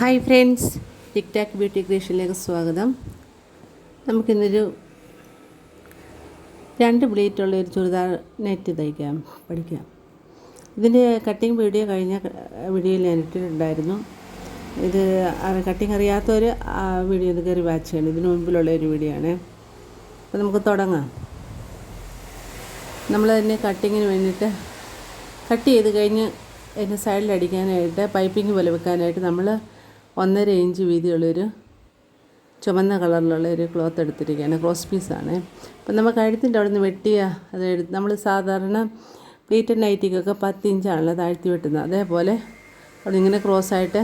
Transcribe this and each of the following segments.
Hi friends tik tak beauty ക്രിയേഷനിലേക്ക് സ്വാഗതം. നമുക്കിന്നൊരു രണ്ട് പ്ലേറ്റുള്ള ഒരു ചുരിദാർ നെറ്റ് തയ്ക്കാം പഠിക്കാം. ഇതിന്റെ കട്ടിങ് വീഡിയോ കഴിഞ്ഞ വീഡിയോയിൽ ഞാൻ ഇട്ടിട്ടുണ്ടായിരുന്നു. ഇത് കട്ടിങ് അറിയാത്തവർ ആ വീഡിയോ ഒന്ന് കയറി വാച്ച് ചെയ്യണം. ഇതിന് മുമ്പിലുള്ള ഒരു വീഡിയോ ആണ്. അപ്പോൾ നമുക്ക് തുടങ്ങാം. നമ്മൾ തന്നെ കട്ടിങ്ങിന് വേണ്ടിയിട്ട് കട്ട് ചെയ്ത് കഴിഞ്ഞ് അതിന്റെ സൈഡിൽ അടിക്കാനായിട്ട് പൈപ്പിംഗ് പോലെ വെക്കാനായിട്ട് നമ്മൾ ഒന്നര ഇഞ്ച് വീതിയുള്ളൊരു ചുവന്ന കളറിലുള്ള ഒരു ക്ലോത്ത് എടുത്തിരിക്കുകയാണ്. ക്രോസ് പീസാണ് അപ്പം നമ്മൾ കഴുത്തിന്റെ അവിടെ നിന്ന് വെട്ടിയ അത് എടുത്ത് നമ്മൾ സാധാരണ പ്ലീറ്റഡ് നൈറ്റിക്കൊക്കെ പത്ത് ഇഞ്ചാണല്ലോ താഴ്ത്തി വെട്ടുന്നത്. അതേപോലെ അവിടെ ഇങ്ങനെ ക്രോസ് ആയിട്ട്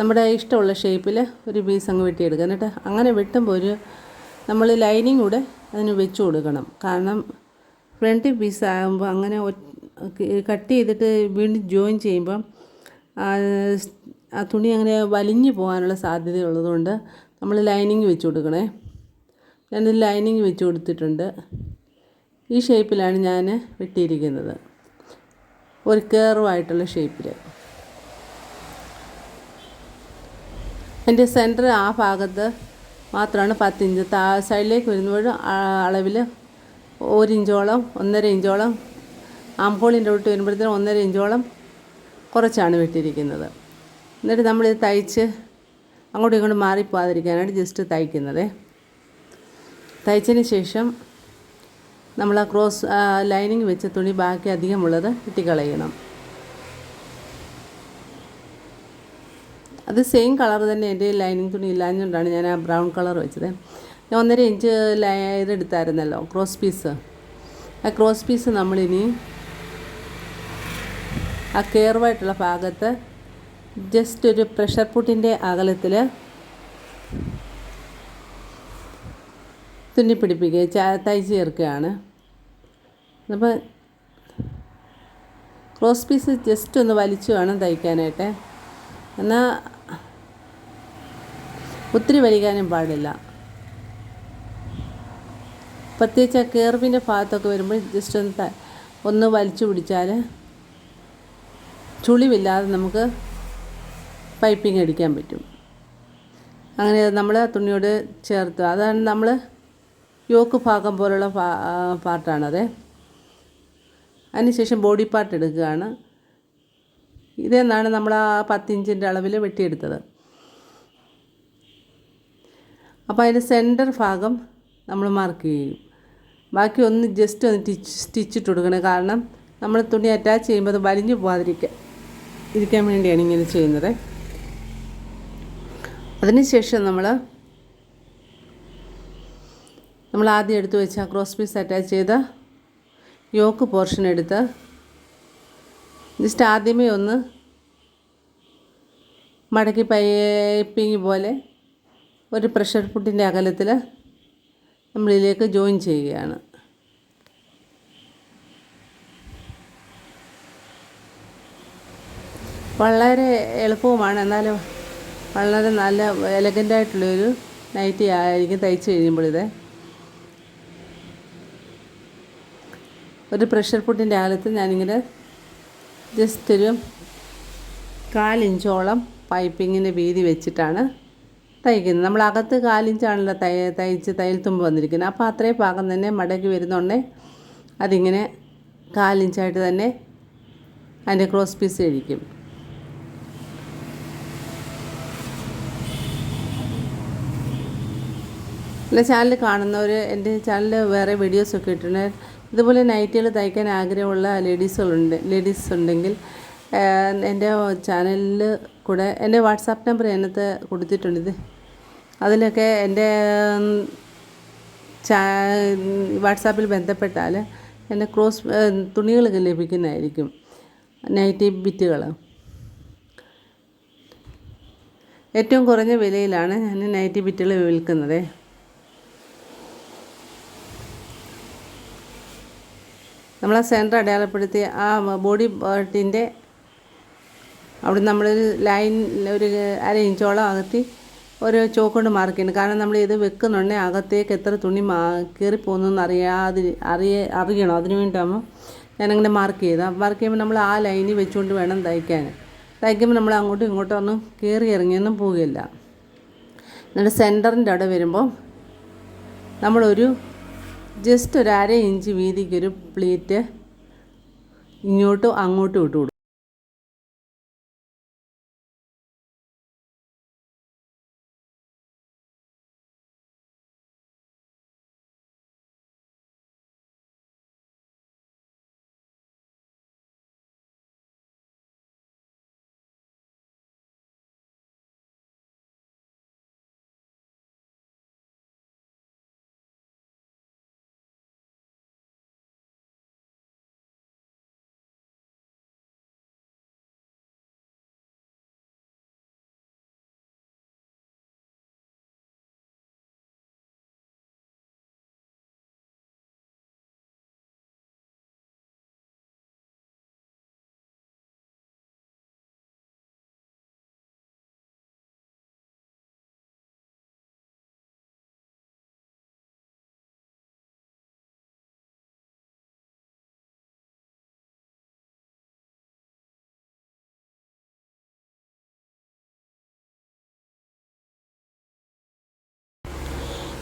നമ്മുടെ ഇഷ്ടമുള്ള ഷേപ്പിൽ ഒരു പീസ് അങ്ങ് വെട്ടിയെടുക്കുക എന്നിട്ട് അങ്ങനെ വെട്ടുമ്പോൾ ഒരു നമ്മൾ ലൈനിങ് കൂടെ അതിന് വെച്ച് കൊടുക്കണം. കാരണം ഫ്രണ്ട് പീസ് ആകുമ്പോൾ അങ്ങനെ കട്ട് ചെയ്തിട്ട് വീണ്ടും ജോയിൻ ചെയ്യുമ്പം ആ തുണി അങ്ങനെ വലിഞ്ഞു പോകാനുള്ള സാധ്യത ഉള്ളതുകൊണ്ട് നമ്മൾ ലൈനിങ് വെച്ച് കൊടുക്കണേ. ഞാൻ ലൈനിങ് വെച്ച് കൊടുത്തിട്ടുണ്ട്. ഈ ഷേപ്പിലാണ് ഞാൻ വെട്ടിയിരിക്കുന്നത്. ഒരു കയറുമായിട്ടുള്ള ഷേപ്പിൽ എന്റെ സെന്റർ ആ ഭാഗത്ത് മാത്രമാണ് പത്തിഞ്ച്. താ സൈഡിലേക്ക് വരുമ്പോൾ അളവിൽ ഒരിഞ്ചോളം ഒന്നര ഇഞ്ചോളം ആംഹോളിന്റെ തൊട്ട് വരുമ്പോഴത്തേനും ഒന്നര ഇഞ്ചോളം കുറച്ചാണ് വെട്ടിയിരിക്കുന്നത്. എന്നിട്ട് നമ്മളിത് തയ്ച്ച് അങ്ങോട്ടും ഇങ്ങോട്ടും മാറിപ്പോകാതിരിക്കാനായിട്ട് ജസ്റ്റ് തയ്ക്കുന്നത്. തയ്ച്ചതിന് ശേഷം നമ്മൾ ആ ക്രോസ് ലൈനിങ് വെച്ച തുണി ബാക്കി അധികമുള്ളത് വെട്ടിക്കളയണം അത് സെയിം കളർ തന്നെ എന്റെ ലൈനിങ് തുണി ഇല്ലാഞ്ഞുകൊണ്ടാണ് ഞാൻ ആ ബ്രൗൺ കളർ വെച്ചത്. ഞാൻ ഒന്നര ഇഞ്ച് ഇതെടുത്തായിരുന്നല്ലോ ക്രോസ് പീസ് ആ ക്രോസ് പീസ് നമ്മളിനി ആ കെയർവായിട്ടുള്ള ഭാഗത്ത് ജസ്റ്റ് ഒരു പ്രഷർ പുട്ടിന്റെ അകലത്തിൽ തുന്നി പിടിപ്പിക്കുക. തയ്ച്ച് ചേർക്കുകയാണ്. അപ്പോൾ ക്രോസ് പീസ് ജസ്റ്റ് ഒന്ന് വലിച്ചു വേണം തയ്ക്കാനായിട്ട്. എന്നാൽ ഒത്തിരി വലിക്കാനും പാടില്ല. പ്രത്യേകിച്ച് ആ കേർവിന്റെ ഭാഗത്തൊക്കെ വരുമ്പോൾ ജസ്റ്റ് ഒന്ന് ഒന്ന് വലിച്ചു പിടിച്ചാൽ ചുളിവില്ലാതെ നമുക്ക് പൈപ്പിംഗ് അടിക്കാൻ പറ്റും. അങ്ങനെ നമ്മൾ തുണിയോട് ചേർത്ത് അതാണ് നമ്മൾ യോക്ക് ഭാഗം പോലുള്ള പാർട്ടാണത്. അതിനുശേഷം ബോഡി പാർട്ട് എടുക്കുകയാണ്. ഇതെന്നാണ് നമ്മൾ ആ പത്തിഞ്ചിന്റെ അളവിൽ വെട്ടിയെടുത്തത്. അപ്പോൾ അതിന്റെ സെന്റർ ഭാഗം നമ്മൾ മാർക്ക് ചെയ്യും. ബാക്കി ഒന്ന് ജസ്റ്റ് ഒന്ന് സ്റ്റിച്ച് സ്റ്റിച്ചിട്ട് കൊടുക്കണം. കാരണം നമ്മൾ തുണി അറ്റാച്ച് ചെയ്യുമ്പോൾ അത് വലിഞ്ഞു പോകാതിരിക്കാൻ ഇരിക്കാൻ വേണ്ടിയാണ് ഇങ്ങനെ ചെയ്യുന്നത്. അതിനുശേഷം നമ്മൾ നമ്മൾ ആദ്യം എടുത്തു വെച്ച ക്രോസ് പീസ് അറ്റാച്ച് ചെയ്ത യോക്ക് പോർഷൻ എടുത്ത് ജസ്റ്റ് ആദ്യമേ ഒന്ന് മടക്കി പൈപ്പിങ് പോലെ ഒരു പ്രഷർ പുട്ടിന്റെ അകലത്തിൽ നമ്മളിലേക്ക് ജോയിൻ ചെയ്യുകയാണ്. വളരെ എളുപ്പവുമാണ്. എന്നാലും വളരെ നല്ല എലഗന്റായിട്ടുള്ളൊരു നൈറ്റി ആയിരിക്കും തയ്ച്ച് കഴിയുമ്പോഴിത് ഒരു പ്രഷർ പുട്ടിന്റെ ആലത്ത് ഞാനിങ്ങനെ ജസ്റ്റ് ഒരു കാലിഞ്ചോളം പൈപ്പിങ്ങിന്റെ വീതി വെച്ചിട്ടാണ് തയ്ക്കുന്നത്. നമ്മൾ അകത്ത് കാലിഞ്ചാണല്ലോ തയ്യ തയ്ച്ച് തയ്യൽ തുമ്പ് വന്നിരിക്കുന്നത്. അപ്പോൾ അത്രയും പാകം തന്നെ മടക്കി വരുന്നുണ്ടേ അതിങ്ങനെ കാലിഞ്ചായിട്ട് തന്നെ അതിന്റെ ക്രോസ് പീസ് കഴിക്കും എന്റെ ചാനൽ കാണുന്നവർ എന്റെ ചാനലിൽ വേറെ വീഡിയോസൊക്കെ ഇട്ടിട്ടുണ്ട്. ഇതുപോലെ നൈറ്റികൾ തയ്ക്കാൻ ആഗ്രഹമുള്ള ലേഡീസുകളുണ്ട് ലേഡീസ് ഉണ്ടെങ്കിൽ എന്റെ ചാനലിൽ കൂടെ എന്റെ വാട്സാപ്പ് നമ്പർ അതിനകത്ത് കൊടുത്തിട്ടുണ്ട് ഇത്. അതിലൊക്കെ എന്റെ ചാ വാട്സാപ്പിൽ ബന്ധപ്പെട്ടാൽ എന്റെ ക്രോസ് തുണികളൊക്കെ ലഭിക്കുന്നതായിരിക്കും നൈറ്റി ബിറ്റുകൾ ഏറ്റവും കുറഞ്ഞ വിലയിലാണ് ഞാൻ നൈറ്റി ബിറ്റുകൾ വിൽക്കുന്നത്. നമ്മൾ ആ സെന്റർ അടയാളപ്പെടുത്തി ആ ബോഡി പാർട്ടിന്റെ അവിടെ നമ്മളൊരു ലൈൻ ഒരു അര ഇഞ്ചോളം അകത്തി ഒരു ചോക്കൊണ്ട് മാർക്ക് കാരണം നമ്മൾ ഇത് വെക്കുന്നുണ്ടെങ്കിൽ അകത്തേക്ക് എത്ര തുണി മാ കയറിപ്പോകുന്നതെന്ന് അറിയാതെ അറിയ അറിയണം. അതിന് വേണ്ടിയാകുമ്പോൾ ഞാനങ്ങനെ മാർക്ക് ചെയ്ത് മാർക്ക് ചെയ്യുമ്പോൾ നമ്മൾ ആ ലൈനിൽ വെച്ചുകൊണ്ട് വേണം തയ്ക്കാൻ. തയ്ക്കുമ്പോൾ നമ്മൾ അങ്ങോട്ടും ഇങ്ങോട്ടും ഒന്നും കയറി ഇറങ്ങിയൊന്നും പോവുകയില്ല. എന്നിട്ട് സെന്ററിന്റെ അവിടെ വരുമ്പോൾ നമ്മളൊരു ജസ്റ്റ് ഒരു അര ഇഞ്ച് വീതിക്കൊരു പ്ലീറ്റ് ഇങ്ങോട്ടും അങ്ങോട്ടും ഇട്ട് കൊടുക്കും.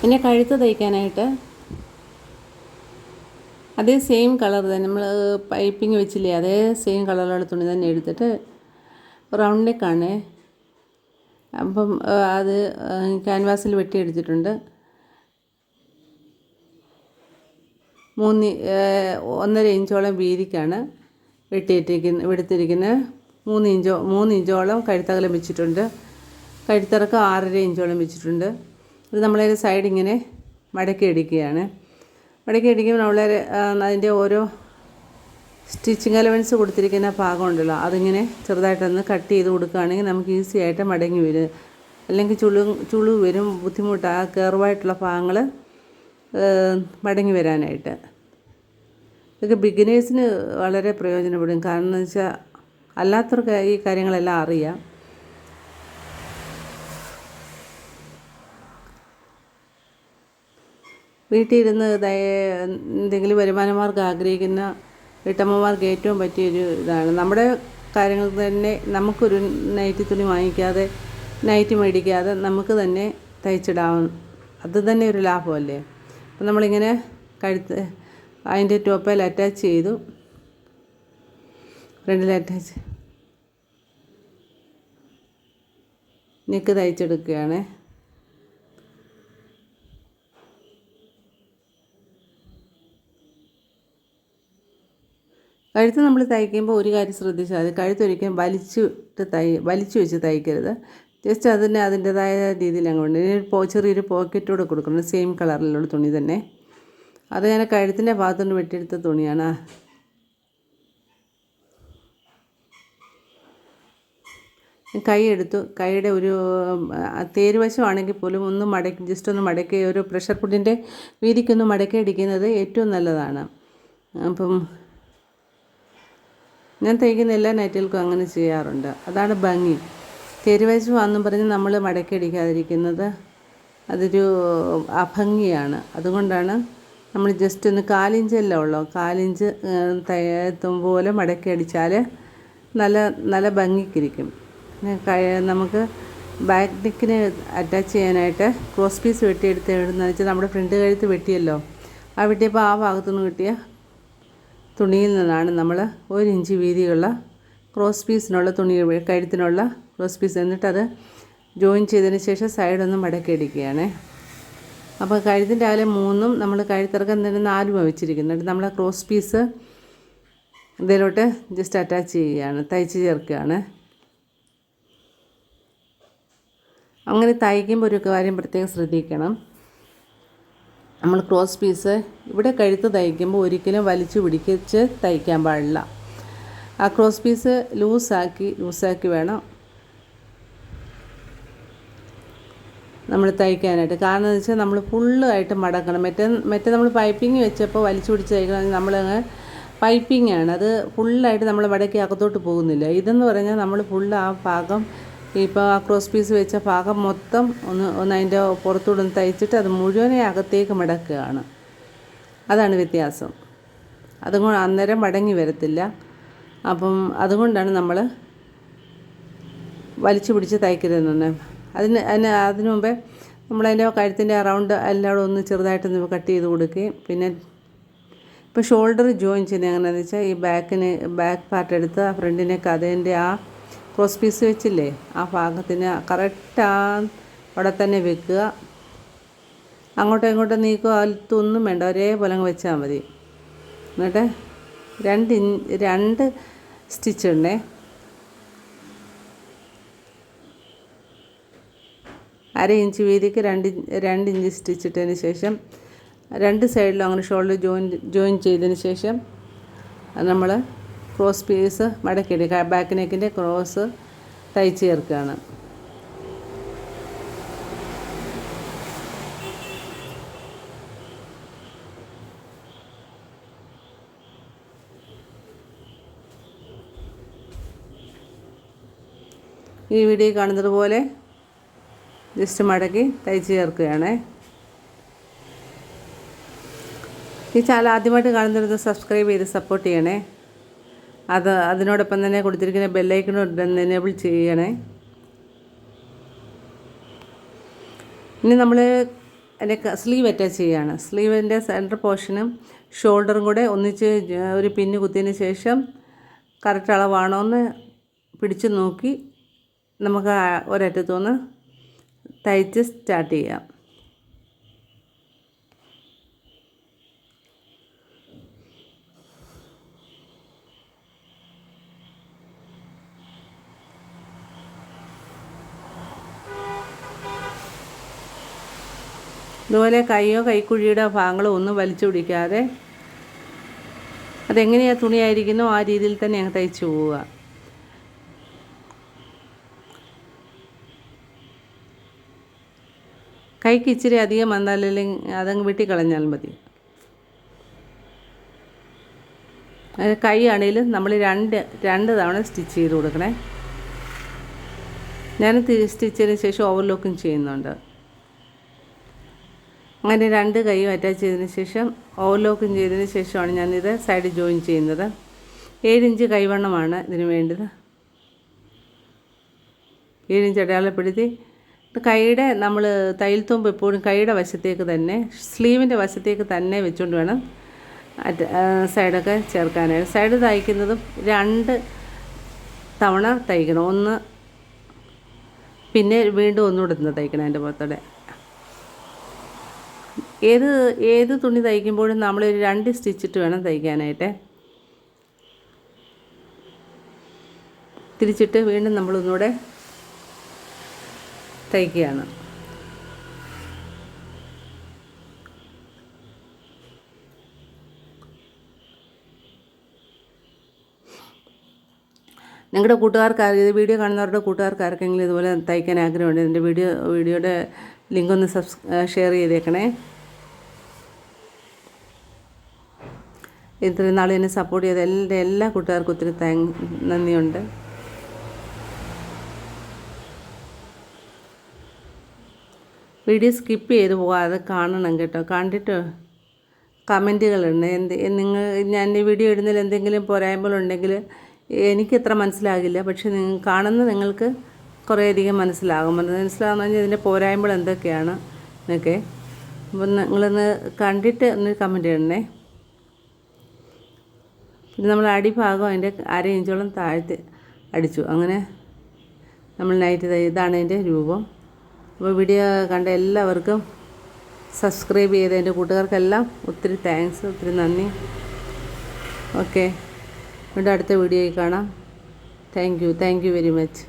ഇനി കഴുത്ത് തയ്ക്കാനായിട്ട് അതേ സെയിം കളർ തന്നെ. നമ്മൾ പൈപ്പിംഗ് വെച്ചില്ലേ അതേ സെയിം കളറുള്ള തുണി തന്നെ എടുത്തിട്ട് റൗണ്ട് നെക്കാണ് അപ്പം അത് ക്യാൻവാസിൽ വെട്ടിയെടുത്തിട്ടുണ്ട്. മൂന്ന് ഒന്നര ഇഞ്ചോളം വീതിക്കാണ് വെട്ടിയിട്ടിരിക്കുന്ന എടുത്തിരിക്കുന്നത് മൂന്ന് ഇഞ്ചോ മൂന്ന് ഇഞ്ചോളം കഴുത്തകലം വെച്ചിട്ടുണ്ട്. കഴുത്തിറക്കം ആറര ഇഞ്ചോളം വെച്ചിട്ടുണ്ട്. ഇത് നമ്മളൊരു സൈഡ് ഇങ്ങനെ മടക്കി അടിക്കുകയാണ്. മടക്കി അടിക്കുമ്പോൾ നമ്മളെ അതിന്റെ ഓരോ സ്റ്റിച്ചിങ് അലവൻസ് കൊടുത്തിരിക്കുന്ന ഭാഗം ഉണ്ടല്ലോ അതിങ്ങനെ ചെറുതായിട്ടൊന്ന് കട്ട് ചെയ്ത് കൊടുക്കുകയാണെങ്കിൽ നമുക്ക് ഈസി ആയിട്ട് മടങ്ങി വരും. അല്ലെങ്കിൽ ചുളു ചുളു വരും ബുദ്ധിമുട്ടാണ് ആ ഭാഗങ്ങൾ മടങ്ങി വരാനായിട്ട്. ഇതൊക്കെ ബിഗിനേഴ്സിന് വളരെ പ്രയോജനപ്പെടും. കാരണം എന്ന് വെച്ചാൽ അല്ലാത്തവർക്ക് ഈ കാര്യങ്ങളെല്ലാം അറിയാം. ദയ- എന്തെങ്കിലും വരുമാനമാർഗം ആഗ്രഹിക്കുന്ന വീട്ടമ്മമാർക്ക് ഏറ്റവും പറ്റിയൊരു ഇതാണ്. നമ്മുടെ കാര്യങ്ങൾ തന്നെ നമുക്കൊരു നൈറ്റി തുണി വാങ്ങിക്കാതെ നൈറ്റി മേടിക്കാതെ നമുക്ക് തന്നെ തയ്ച്ചിടാവും അത് തന്നെ ഒരു ലാഭമല്ലേ? അപ്പം നമ്മളിങ്ങനെ കഴുത്ത് അതിന്റെ ടോപ്പിൽ അറ്റാച്ച് ചെയ്തു. ഫ്രണ്ടിൽ അറ്റാച്ച് നെക്ക് തയ്ച്ചെടുക്കുകയാണ്. കഴുത്ത് നമ്മൾ തയ്ക്കുമ്പോൾ ഒരു കാര്യം ശ്രദ്ധിച്ചാൽ മതി. കഴുത്തൊരിക്കലും വലിച്ചിട്ട് തയ് വലിച്ചു വെച്ച് തയ്ക്കരുത്. ജസ്റ്റ് അതിന് അതിന്റെതായ രീതിയിൽ പോ- ചെറിയൊരു പോക്കറ്റോടെ കൊടുക്കണം. സെയിം കളറിലുള്ള തുണി തന്നെ. അത് ഞാൻ കഴുത്തിന്റെ ഭാഗത്തുനിന്ന് വെട്ടിയെടുത്ത തുണിയാണ്. കൈ എടുത്തു. കൈയുടെ ഒരു തേരുവശമാണെങ്കിൽ പോലും ഒന്ന് മടക്കി ജസ്റ്റ് ഒന്ന് മടക്കി ഒരു പ്രഷർ കുട്ടിന്റെ വീതിക്കൊന്ന് മടക്കി അടിക്കുന്നത് ഏറ്റവും നല്ലതാണ്. അപ്പം ഞാൻ തയ്ക്കുന്ന എല്ലാ നൈറ്റുകൾക്കും അങ്ങനെ ചെയ്യാറുണ്ട്. അതാണ് ഭംഗി. തെരുവശ് വന്നു പറഞ്ഞ് നമ്മൾ മടക്കി അടിക്കാതിരിക്കുന്നത് അതൊരു അഭംഗിയാണ്. അതുകൊണ്ടാണ് നമ്മൾ ജസ്റ്റ് ഒന്ന് കാലിഞ്ചല്ല ഉള്ളൂ. കാലിഞ്ച് തയ്യത്തും പോലെ മടക്കി അടിച്ചാൽ നല്ല നല്ല ഭംഗിക്കിരിക്കും. നമുക്ക് ബാക്ക് നെക്കിന് അറ്റാച്ച് ചെയ്യാനായിട്ട് ക്രോസ് പീസ് വെട്ടിയെടുത്ത് എഴുതുന്നതെന്ന് വെച്ചാൽ നമ്മുടെ ഫ്രണ്ട് കഴുത്ത് വെട്ടിയല്ലോ. ആ വെട്ടിയപ്പോൾ ആ ഭാഗത്തുനിന്ന് കിട്ടിയ തുണിയിൽ നിന്നാണ് നമ്മൾ ഒരു ഇഞ്ച് വീതിയുള്ള ക്രോസ് പീസിനുള്ള തുണി കഴുത്തിനുള്ള ക്രോസ് പീസ് എന്നിട്ടത് ജോയിൻ ചെയ്തതിന് ശേഷം സൈഡൊന്ന് മടക്കി അടിക്കുകയാണ് അപ്പോൾ കഴുത്തിന്റെ അകലെ മൂന്നും നമ്മൾ കഴുത്തിറക്കം തന്നെ നാലും വെച്ചിരിക്കുന്നുണ്ട് നമ്മൾ ക്രോസ് പീസ് ഇതിലോട്ട് ജസ്റ്റ് അറ്റാച്ച് ചെയ്യുകയാണ് തയ്ച്ച് ചേർക്കുകയാണ്. അങ്ങനെ തയ്ക്കുമ്പോൾ ഒരു കാര്യം പ്രത്യേകം ശ്രദ്ധിക്കണം. നമ്മൾ ക്രോസ് പീസ് ഇവിടെ കഴുത്ത് തയ്ക്കുമ്പോൾ ഒരിക്കലും വലിച്ചു പിടിച്ച് തയ്ക്കാൻ പാടില്ല. ആ ക്രോസ് പീസ് ലൂസാക്കി ലൂസാക്കി വേണം നമ്മൾ തയ്ക്കാനായിട്ട്. കാരണം എന്ന് വെച്ചാൽ നമ്മൾ ഫുള്ളായിട്ട് മടക്കണം. മറ്റേ മറ്റേ നമ്മൾ പൈപ്പിംഗ് വെച്ചപ്പോൾ വലിച്ചു പിടിച്ച് തയ്ക്കണമെങ്കിൽ നമ്മളങ്ങ് പൈപ്പിംഗ് ആണ്. അത് ഫുള്ളായിട്ട് നമ്മൾ മടക്കി അകത്തോട്ട് പോകുന്നില്ല. ഇതെന്ന് പറഞ്ഞാൽ നമ്മൾ ഫുള്ള് ആ ഭാഗം ഇപ്പോൾ ആ ക്രോസ് പീസ് വെച്ച ഭാഗം മൊത്തം ഒന്ന് ഒന്ന് അതിന്റെ പുറത്തൂടെ ഒന്ന് തയ്ച്ചിട്ട് അത് മുഴുവനെ അകത്തേക്ക് മടക്കുകയാണ്. അതാണ് വ്യത്യാസം. അതുകൊണ്ട് അന്നേരം മടങ്ങി വരത്തില്ല. അപ്പം അതുകൊണ്ടാണ് നമ്മൾ വലിച്ചു പിടിച്ച് തയ്ക്കരുതെന്നുണ്ട് അതിന് അതിന് അതിന് മുമ്പേ നമ്മളതിന്റെ കഴുത്തിന്റെ അറൗണ്ട് എല്ലാവരും ഒന്ന് ചെറുതായിട്ടൊന്ന് കട്ട് ചെയ്ത് കൊടുക്കുകയും പിന്നെ ഇപ്പോൾ ഷോൾഡർ ജോയിൻ ചെയ്യുന്നത് എങ്ങനെയാണെന്ന് വെച്ചാൽ ഈ ബാക്കിന് ബാക്ക് പാർട്ട് എടുത്ത് ഫ്രണ്ടിനെ കഥേന്റെ ആ ക്രോസ് പീസ് വെച്ചില്ലേ? ആ ഭാഗത്തിന് കറക്റ്റ് ആ അവിടെ തന്നെ വെക്കുക. അങ്ങോട്ടും ഇങ്ങോട്ടും നീക്കുക. അലത്തൊന്നും വേണ്ട. ഒരേപോലെ അങ്ങ് വെച്ചാൽ മതി. എന്നിട്ട് രണ്ട് ഇൻ രണ്ട് സ്റ്റിച്ച് ഉണ്ടേ അര ഇഞ്ച് വീതിക്ക് രണ്ട് രണ്ട് ഇഞ്ച് സ്റ്റിച്ച് ഇട്ടതിന് ശേഷം രണ്ട് സൈഡിലും അങ്ങനെ ഷോൾഡർ ജോയിൻ ജോയിൻ ചെയ്തതിന് ശേഷം നമ്മൾ ക്രോസ് പീസ് മടക്കിയിട്ട് ബാക്ക് നെക്കിന്റെ ക്രോസ് തയ്ച്ച് ചേർക്കുകയാണ്. ഈ വീഡിയോ കാണുന്നത് പോലെ ജസ്റ്റ് മടക്കി തയ്ച്ച് ചേർക്കുകയാണേ. ഈ ചാനൽ ആദ്യമായിട്ട് കാണുന്നത് സബ്സ്ക്രൈബ് ചെയ്ത് സപ്പോർട്ട് ചെയ്യണേ. അത് അതിനോടൊപ്പം തന്നെ കൊടുത്തിരിക്കുന്ന ബെല്ലൈക്കണോട് എനേബിൾ ചെയ്യണേ. ഇനി നമ്മൾ അതിന്റെ സ്ലീവ് അറ്റാച്ച് ചെയ്യുകയാണ് സ്ലീവിന്റെ സെന്റർ പോർഷനും ഷോൾഡറും കൂടെ ഒന്നിച്ച് ഒരു പിന്ന് കുത്തിയതിന് ശേഷം കറക്റ്റ് അളവാണോ എന്ന് പിടിച്ച് നോക്കി നമുക്ക് ഒരറ്റത്തുനിന്ന് തയ്ച്ച് സ്റ്റാർട്ട് ചെയ്യാം. ഇതുപോലെ കൈയോ കൈക്കുഴിയുടെ ഭാഗങ്ങളോ ഒന്നും വലിച്ചു പിടിക്കാതെ അതെങ്ങനെയാണ് തുണിയായിരിക്കുന്നോ ആ രീതിയിൽ തന്നെ അങ്ങ് തയ്ച്ചു പോവുക. കൈക്ക് ഇച്ചിരി അധികം വന്നാലും അതങ്ങ് വെട്ടിക്കളഞ്ഞാൽ മതി. കൈ ആണെങ്കിലും നമ്മൾ രണ്ട് രണ്ട് തവണ സ്റ്റിച്ച് ചെയ്ത് കൊടുക്കണേ. ഞാൻ സ്റ്റിച്ച് ചെയ്തതിന് ശേഷം ഓവർലോക്കും ചെയ്യുന്നുണ്ട്. അങ്ങനെ രണ്ട് കൈയും അറ്റാച്ച് ചെയ്തതിന് ശേഷം ഓവർലോക്കും ചെയ്തതിന് ശേഷമാണ് ഞാനിത് സൈഡ് ജോയിൻ ചെയ്യുന്നത്. ഏഴിഞ്ച് കൈവണ്ണമാണ് ഇതിന് വേണ്ടത്. ഏഴിഞ്ച് അടയാളപ്പെടുത്തി. കൈയുടെ നമ്മൾ തയ്യൽ തുമ്പ് എപ്പോഴും കൈയുടെ വശത്തേക്ക് തന്നെ സ്ലീവിന്റെ വശത്തേക്ക് തന്നെ വെച്ചുകൊണ്ട് വേണം സൈഡൊക്കെ ചേർക്കാനായിട്ട്. സൈഡ് തയ്ക്കുന്നതും രണ്ട് തവണ തയ്ക്കണം. ഒന്ന് പിന്നെ വീണ്ടും ഒന്നുകൂടെ തയ്ക്കണം അതിന്റെ പുറത്തോടെ. ഏത് ഏത് തുണി തയ്ക്കുമ്പോഴും നമ്മൾ ഒരു രണ്ട് സ്റ്റിച്ചിട്ട് വേണം തയ്ക്കാനായിട്ട്. തിരിച്ചിട്ട് വീണ്ടും നമ്മളൊന്നുകൂടെ തയ്ക്കുകയാണ്. നിങ്ങളുടെ കൂട്ടുകാർക്ക് ഇത് വീഡിയോ കാണുന്നവരുടെ കൂട്ടുകാർക്ക് ആർക്കെങ്കിലും ഇതുപോലെ തയ്ക്കാൻ ആഗ്രഹമുണ്ട്. എന്റെ വീഡിയോ വീഡിയോയുടെ ലിങ്ക് ഒന്ന് സബ്സ് ഷെയർ ചെയ്തേക്കണേ. ഇത്രയും നാൾ എന്നെ സപ്പോർട്ട് ചെയ്ത എന്റെ എല്ലാ കൂട്ടുകാർക്കും ഒത്തിരി താങ്ക് നന്ദിയുണ്ട്. വീഡിയോ സ്കിപ്പ് ചെയ്ത് പോകാതെ കാണണം കേട്ടോ. കണ്ടിട്ട് കമന്റുകളുണ്ട് എന്ത് നിങ്ങൾ ഞാൻ ഈ വീഡിയോ ഇടുന്നതിൽ എന്തെങ്കിലും പോരായ്മകളുണ്ടെങ്കിൽ എനിക്കത്ര മനസ്സിലാകില്ല. പക്ഷെ നിങ്ങൾ കാണുന്ന നിങ്ങൾക്ക് കുറേയധികം മനസ്സിലാകും. മനസ്സിലാകുന്ന കഴിഞ്ഞാൽ ഇതിന്റെ പോരായ്മകൾ എന്തൊക്കെയാണ് എന്നൊക്കെ. അപ്പം നിങ്ങളൊന്ന് കണ്ടിട്ട് ഒന്ന് കമന്റ് ചെയ്യണേ പിന്നെ നമ്മൾ അടിഭാഗം അതിന്റെ അര ഇഞ്ചോളം താഴ്ത്തി അടിച്ചു. അങ്ങനെ നമ്മൾ നൈറ്റ് ഇതാണ് അതിന്റെ രൂപം. അപ്പോൾ വീഡിയോ കണ്ട എല്ലാവർക്കും സബ്സ്ക്രൈബ് ചെയ്ത എന്റെ കൂട്ടുകാർക്കെല്ലാം ഒത്തിരി താങ്ക്സ് ഒത്തിരി നന്ദി. ഓക്കെ വീണ്ടും അടുത്ത വീഡിയോയിൽ കാണാം. Thank you thank you very much